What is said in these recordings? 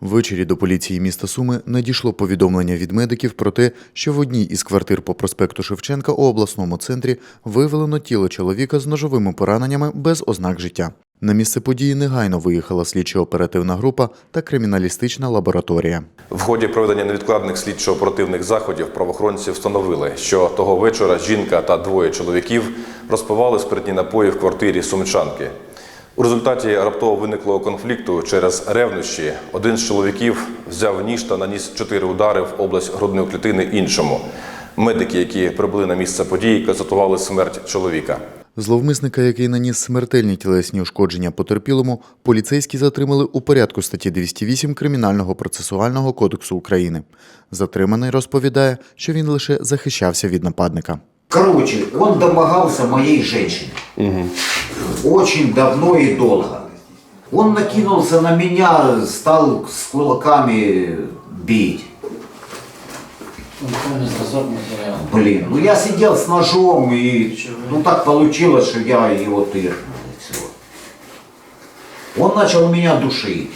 Ввечері до поліції міста Суми надійшло повідомлення від медиків про те, що в одній із квартир по проспекту Шевченка у обласному центрі виявлено тіло чоловіка з ножовими пораненнями без ознак життя. На місце події негайно виїхала слідчо-оперативна група та криміналістична лабораторія. В ході проведення невідкладних слідчо-оперативних заходів правоохоронці встановили, що того вечора жінка та двоє чоловіків розпивали спиртні напої в квартирі сумчанки. У результаті раптово виниклого конфлікту через ревнощі один з чоловіків взяв ніж та наніс чотири удари в область грудної клітини іншому. Медики, які прибули на місце події, констатували смерть чоловіка. Зловмисника, який наніс смертельні тілесні ушкодження потерпілому, поліцейські затримали у порядку статті 208 Кримінального процесуального кодексу України. Затриманий розповідає, що він лише захищався від нападника. Короче, он домогался моей женщины. Очень давно и долго. Он накинулся на меня, стал с кулаками бить. Блин, ну я сидел с ножом и ну так получилось, что я его все. Он начал меня душить.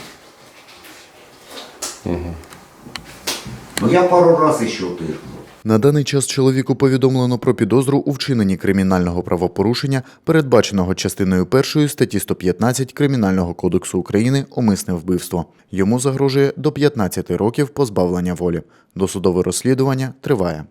Ну я пару раз еще тыркнул. На даний час чоловіку повідомлено про підозру у вчиненні кримінального правопорушення, передбаченого частиною першої статті 115 Кримінального кодексу України «Умисне вбивство». Йому загрожує до 15 років позбавлення волі. Досудове розслідування триває.